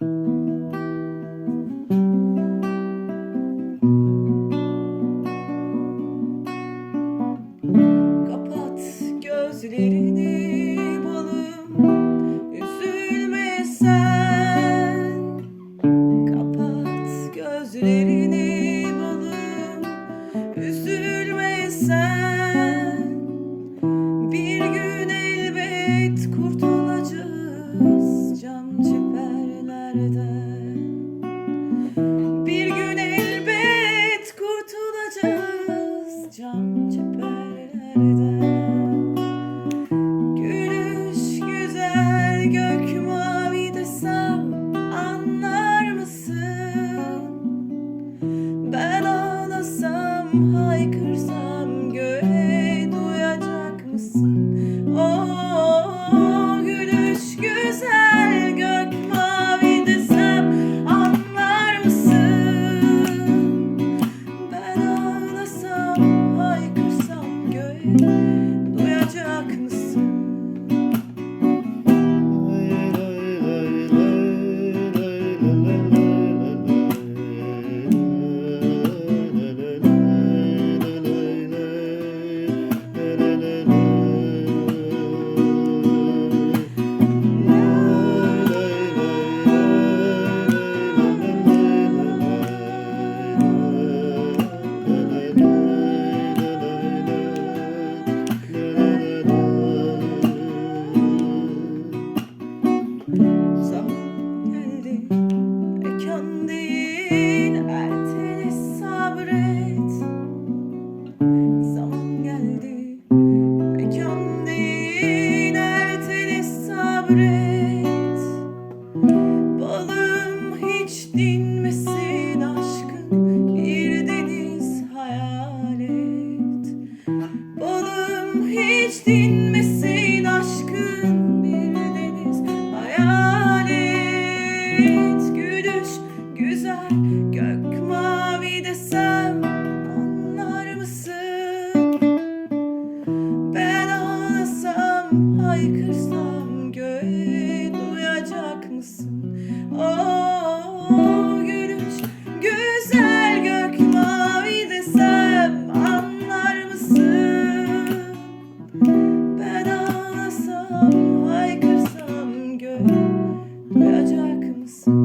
Kapat gözlerini balım Üzülme sen. Kapat gözlerini balım Üzülme sen. jump Thank you. Gök mavi anlar mısın? Ben ağlasam haykırsam göğe duyacak mısın? Oh, gülüş güzel gök mavi anlar mısın? Ben ağlasam haykırsam göğe duyacak mısın?